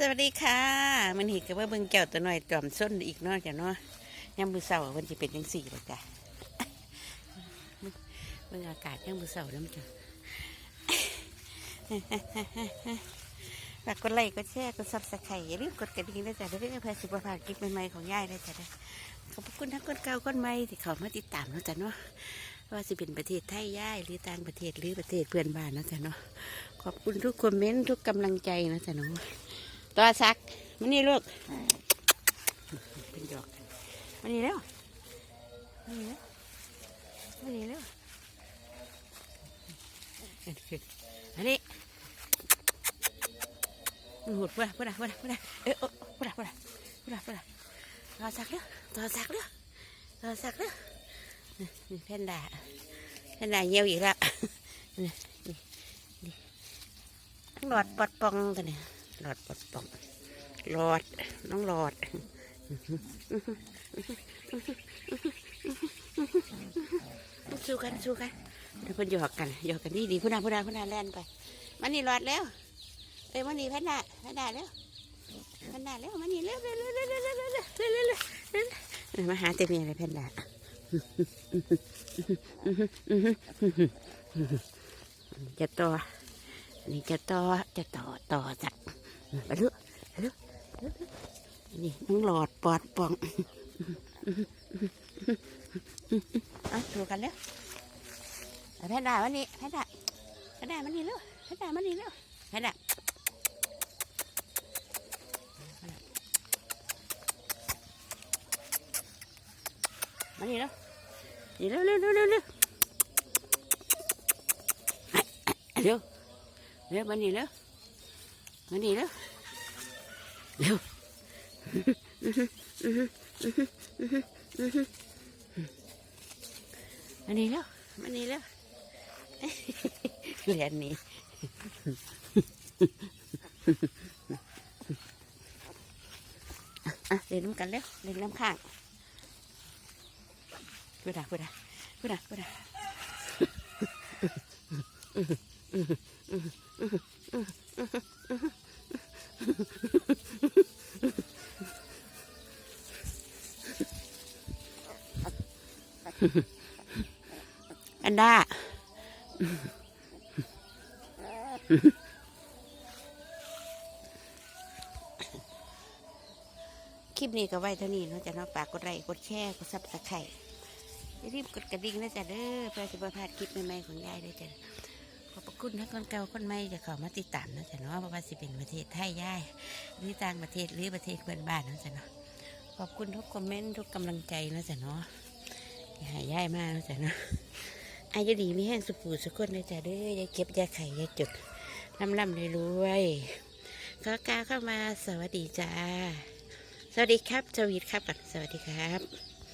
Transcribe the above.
สวัสดีค่ะมันเห็นกับว่าเบิ่งแก้วตัวน้อยจอมส้นอีกนาะจ้ะเนาะยามมือเสาร์มันจะเป็นจังสี่เลยจ้ะเบิ่งอากาศยามมือเสาร์น้ำจ้ะฝากกดไลค์กดแชร์กดซับสไครต์อย่าลืมกดกระดิ่งด้วยจ้ะเพื่อเพื่อสุขภาพคลิปใหม่ๆของยายด้วยจ้ะเด้อขอบคุณทั้งคนเก่าคนใหม่ที่เขามาติดตามเนาะจ้ะเนาะว่าสิเป็นประเทศไทยย่ายหรือต่างประเทศหรือประเทศเพื่อนบ้านเนาะจ้ะเนาะขอบคุณทุกคอมเมนต์ทุกกำลังใจนะจ้ะเนาะ ตัวซักมันนี่ลูกเป็นหยอกกันมันนี่เร็วมันนี่เร็วมันนี่เร็วอันนี้มันหุดพูดพูดพูดพูดเอ้ยพูดพูดพูดพูดพูดตัวซักเร็วตัวซักเร็วตัวซักเร็วนี่เพนด้าเพนด้าเยี่ยวอีกแล้วนี่นี่นี่หลอดปอดปองตัวนี้ หลอดปอดปองหลอด น้องหลอด สู้กันสู้กันเดี๋ยวเพิ่นหยอกกันหยอกกันดีดีพุ่นนาพุ่นนาพุ่นนาแล่นไปมันนี่หลอดแล้วเอ้มันนี่พันดาพันดาแล้วพันดาแล้วมันนี่เร็วเร็วเร็วเร็วเร็วเร็วเร็วเร็วเร็วเร็วเร็วเร็วมาหาเต็มเลยพันดาจะต่อนนี้จะต่อจะต่อต่อจาก ไปเรื่อยไปเรื่อยเรื่อยนี่น้องหลอดปอดป่องเอาดูกันเร็วแพนด้าวันนี้แพนด้าแพนด้ามันนี่เร็วแพนด้ามันนี่เร็วแพนด้ามานี่เร็วนี่เร็วเร็วเร็วเร็วเร็วเร็วเร็วมานี่เร็ว มานี่เร็วเร็วมานี่เร็วมานี่เร็วเรียนนี่อะเล่นน้ำกันเร็วเล่นน้ำข้างพูดอะพูดอะพูดอะพูดอะ อันด้า คลิปนี้ก็ไว้เท่านี้เนาะจะเนาะฝากกดไลค์กดแชร์กดซับสไครต์อย่าลืมกดกระดิ่งนะจ๊ะเด้อเพื่อจะบ่พลาดคลิปใหม่ๆของยายด้วยจ้ะ อบพระคุณทั้งคนเก่าคนใหม่จะข้ามาติดตามนะจ๊ะเนาะเพราะว่าสิเป็นประเทศไทยยายหรือต่างประเทศหรือประเทศเพื่อนบ้านนะจ๊ะเนาะขอบคุณทุกคอมเมนต์ทุกกำลังใจนะจ๊ะเนาะอย่าหายยายมากนะจ๊ะเนาะอายุดีมีแห้งสุขสุขคนนะจ๊ะเด้อย่าเก็บยาไข่ยาจุดลำลำรวยๆขอกล่าวเข้ามาสวัสดีจ้าสวัสดีครับสวีทครับก่อนสวัสดีครับ